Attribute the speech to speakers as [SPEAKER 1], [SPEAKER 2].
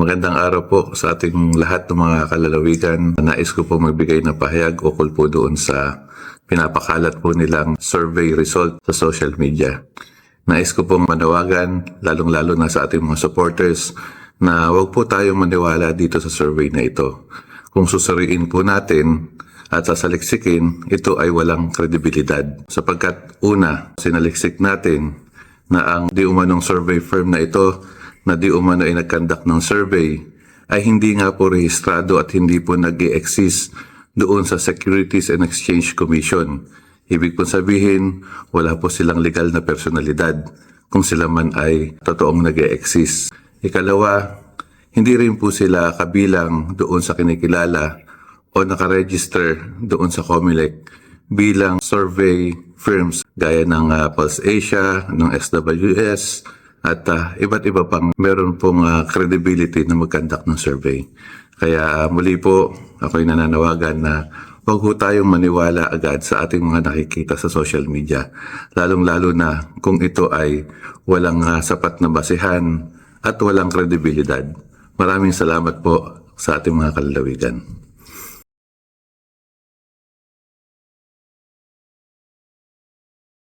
[SPEAKER 1] magandang araw po sa ating lahat ng mga kalalawigan. Nais ko po magbigay ng pahayag ukol po doon sa pinapakalat po nilang survey result sa social media. Nais ko pong manawagan, lalong-lalo na sa ating mga supporters, na huwag po tayong maniwala dito sa survey na ito. Kung susuriin po natin at sasaliksikin, ito ay walang kredibilidad. Sapagkat una, sinaliksik natin na ang di umanong survey firm na ito na di umano ay nagkandak ng survey ay hindi nga po rehistrado at hindi po nag exist doon sa Securities and Exchange Commission. Ibig po sabihin, wala po silang legal na personalidad kung sila man ay totoong nag exist Ikalawa, hindi rin po sila kabilang doon sa kinikilala o nakaregister doon sa COMELEC bilang survey firms gaya ng uh, Pulse Asia, ng SWS, at uh, iba't iba pang meron pong uh, credibility na mag-conduct ng survey. Kaya uh, muli po, ako'y nananawagan na huwag po tayong maniwala agad sa ating mga nakikita sa social media. Lalong-lalo na kung ito ay walang uh, sapat na basihan at walang kredibilidad. Maraming salamat po sa ating mga kalalawigan.